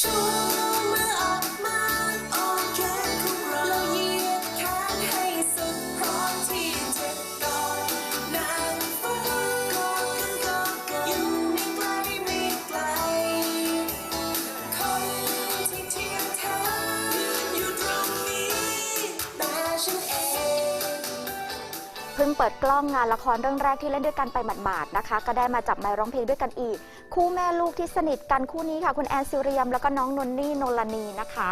ชู พิ่งเปิดกล้องงานละครเรื่องแรกที่เล่นด้วยกันไปหมาดๆนะคะ ก็ได้มาจับไมค์ร้องเพลงด้วยกันอีก คู่แม่ลูกที่สนิทกันคู่นี้ค่ะ คุณแอนซิเรียม แล้วก็น้องนนนี่โนลนีนะคะ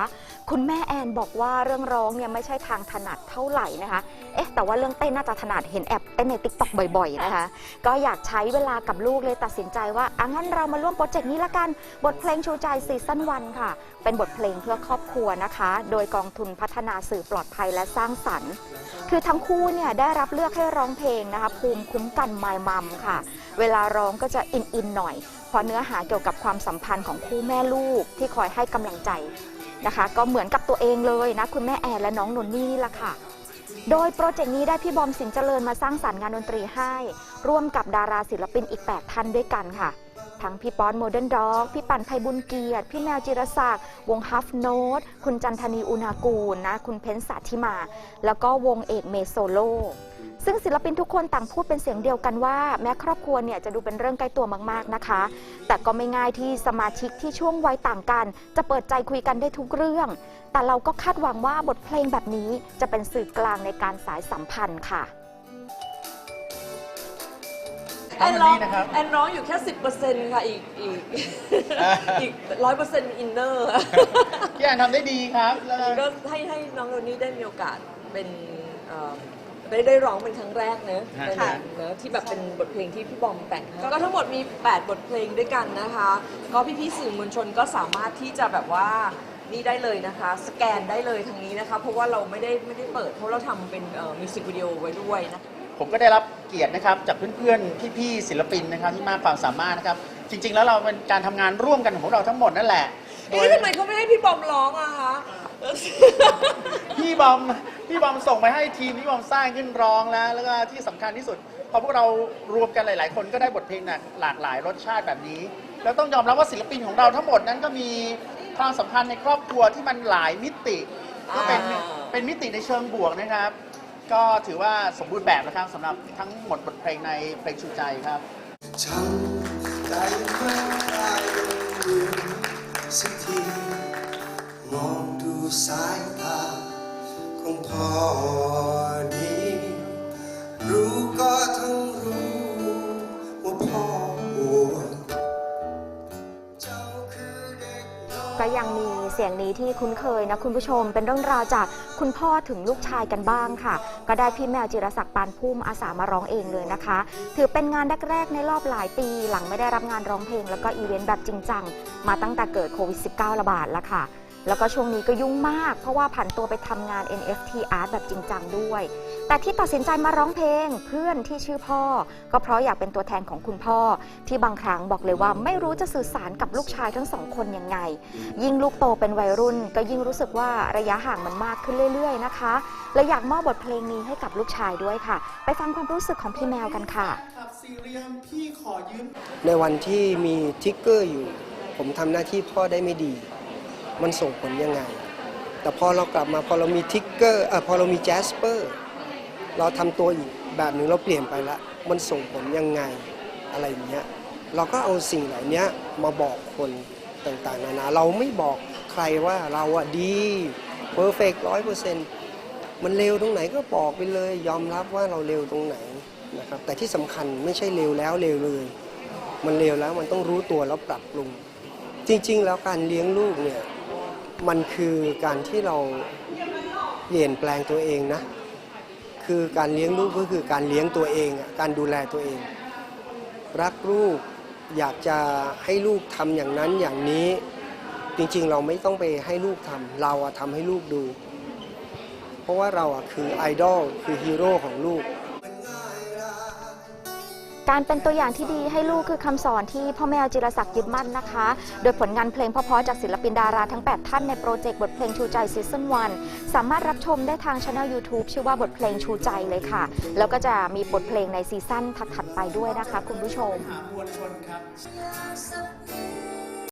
คุณแม่แอนบอกว่าเรื่องร้องเนี่ยไม่ใช่ทางถนัดเท่าไหร่นะคะ เอ๊ะแต่ว่าเรื่องเต้นน่าจะถนัดเห็นแอบเต้นในติ๊กต็อกบ่อยๆนะคะ ก็อยากใช้เวลากับลูกเลยตัดสินใจว่าอะงั้นเรามาร่วมโปรเจกต์นี้ละกัน บทเพลงชูใจซีซั่นวันค่ะ เป็นบทเพลงเพื่อครอบครัวนะคะ โดยกองทุนพัฒนาสื่อปลอดภัยและสร้างสรรค์ คือทั้งคู่เนี่ยได้รับเลือกให้ร้องเพลงนะคะ ภูมิคุ้มกันไมมัมค่ะ เวลาร้องก็จะอินๆหน่อยเพราะเนื้อหาเกี่ยวกับความสัมพันธ์ของคู่แม่ลูกที่คอยให้กำลังใจนะคะ ก็เหมือนกับตัวเองเลยนะ คุณแม่แอนและน้องนนนี่นี่แหละค่ะ โดยโปรเจกต์นี้ได้พี่บอมสินเจริญมาสร้างสรรค์งานดนตรีให้ ร่วมกับดาราศิลปินอีก 8 ท่านด้วยกันค่ะ ทั้งพี่ป๊อนโมเดิร์นด็อก พี่ปั่นไพบุญเกียรติ พี่แมวจิรศักดิ์ วงฮัฟโนตคุณจันทนีอุณากูลนะ คุณเพ้นสาธิมา แล้วก็วงเอกเมโซโล ซึ่งศิลปินทุกคนต่างพูดเป็นเสียงเดียวกันว่า แม้ครอบครัวเนี่ยจะดูเป็นเรื่องใกล้ตัวมากๆนะคะ แต่ก็ไม่ง่ายที่สมาชิกที่ช่วงวัยต่างกัน จะเปิดใจคุยกันได้ทุกเรื่อง แต่เราก็คาดหวังว่าบทเพลงแบบนี้จะเป็นสื่อกลางในการสายสัมพันธ์ค่ะแอนร้องวันนี้นะครับแอนร้องอยู่แค่สิบเปอร์เซ็นต์ค่ะ อีกอีกอีกร้อยเปอร์เซ็นต์อินเนอร์พี่แอนทำได้ดีครับแล้วก็ก็ให้ให้น้องโรนี่ได้มีโอกาสเป็นเอ่อ ได้ได้ร้องเป็นครั้งแรกเนอะฮะเป็นเนอะที่แบบเป็นบทเพลงที่พี่บอมแต่งให้ก็ทั้งหมดมี 8 บทเพลงด้วยกันนะคะ ก็พี่ๆสื่อมวลชนก็สามารถที่จะแบบว่านี่ได้เลยนะคะ สแกนได้เลยทางนี้นะคะ เพราะว่าเราไม่ได้ไม่ได้เปิด เพราะเราทำเป็นมิวสิกวิดีโอไว้ด้วยนะคะ ผมก็ได้รับเกียรตินะครับจากเพื่อนๆ พี่ๆศิลปินนะครับที่มากความสามารถนะครับ จริง ๆ แล้วเราเป็นการทำงานร่วมกันของเราทั้งหมดนั่นแหละโดเอ๊ะยทำไมเขาไม่ให้พี่บอมร้องอะคะ พี่บอมพี่บอมส่งไปให้ทีมพี่บอมสร้างขึ้นร้องแล้ว แล้วก็ที่สำคัญที่สุด พอพวกเรารวมกันหลาย ๆ คนก็ได้บทเพลงหลากหลายรสชาติแบบนี้ แล้วต้องยอมรับว่าศิลปินของเราทั้งหมดนั้นก็มีความสัมพันธ์ในครอบครัวที่มันหลายมิติ ก็เป็นอ่า เป็นมิติในเชิงบวกนะครับ ก็ถือว่าสมบูรณ์แบบนะครับสำหรับทั้งหมดบทเพลงในเพลงชูใจครับฉันใจไม่ได้เรียนสักทีมองดู สายตาของพ่อดีรู้ก็ทั้งรู้ว่าพ่อห่วงเจ้าคือเด็กน้อยก็ยังมีเสียงนี้ที่คุ้นเคยนะคุณผู้ชมเป็นเรื่องราวจากคุณพ่อถึงลูกชายกันบ้างค่ะ ก็ได้พี่แมวจิรศักดิ์ปานพุ่มอาสามาร้องเองเลยนะคะ ถือเป็นงานแรกๆในรอบหลายปี หลังไม่ได้รับงานร้องเพลง แล้วก็อีเวนต์แบบจริงจังมาตั้งแต่เกิดโควิด -19 ระบาดแล้วค่ะ แล้วก็ช่วงนี้ก็ยุ่งมาก เพราะว่าผันตัวไปทำงาน NFT Art แบบจริงจังด้วย แต่ที่ตัดสินใจมาร้องเพลงเพื่อนที่ชื่อพ่อ ก็เพราะอยากเป็นตัวแทนของคุณพ่อ ที่บางครั้งบอกเลยว่าไม่รู้จะสื่อสารกับลูกชายทั้งสองคนยังไง ยิ่งลูกโตเป็นวัยรุ่น ก็ยิ่งรู้สึกว่าระยะห่างมันมากขึ้นเรื่อย ๆ นะคะและอยากมอบบทเพลงนี้ให้กับลูกชายด้วยค่ะ ไปฟังความรู้สึกของพี่แมวกันค่ะในวันที่มีทิกเกอร์อยู่ ผมทำหน้าที่พ่อได้ไม่ดี มันส่งผลยังไง แต่พอเรากลับมาพอเรามีทิกเกอร์พอเรามีแจสเปอร์เราทำตัวอีกแบบหนึ่งเราเปลี่ยนไปละมันส่งผลยังไงอะไรอย่างเงี้ยเราก็เอาสิ่งเหล่านี้มาบอกคนต่างๆนานาเราไม่บอกใครว่าเราอะดีเพอร์เฟกร้อยเปอร์เซ็นต์มันเลวตรงไหนก็บอกไปเลย ยอมรับว่าเราเลวตรงไหนนะครับแต่ที่สำคัญไม่ใช่เลวแล้วเลวเลย มันเลวแล้วมันต้องรู้ตัวแล้วปรับปรุง จริง ๆ แล้วการเลี้ยงลูกเนี่ย มันคือการที่เราเปลี่ยนแปลงตัวเองนะ คือการเลี้ยงลูกก็คือการเลี้ยงตัวเอง การดูแลตัวเอง รักลูกอยากจะให้ลูกทำอย่างนั้นอย่างนี้ จริงๆเราไม่ต้องไปให้ลูกทำเราอะทำให้ลูกดู เพราะว่าเราอะคือไอดอลคือฮีโร่ของลูก การเป็นตัวอย่างที่ดีให้ลูกคือคำสอนที่พ่อแม่จิรศักดิ์ยึดมั่นนะคะ โดยผลงานเพลงเพราะๆจากศิลปินดาราทั้ง 8 ท่านในโปรเจกต์บทเพลงชูใจซีซั่น1สามารถรับชมได้ทางช่อง YouTube ชื่อว่าบทเพลงชูใจเลยค่ะ แล้วก็จะมีบทเพลงในซีซั่นถัดๆไปด้วยนะคะ คุณผู้ชม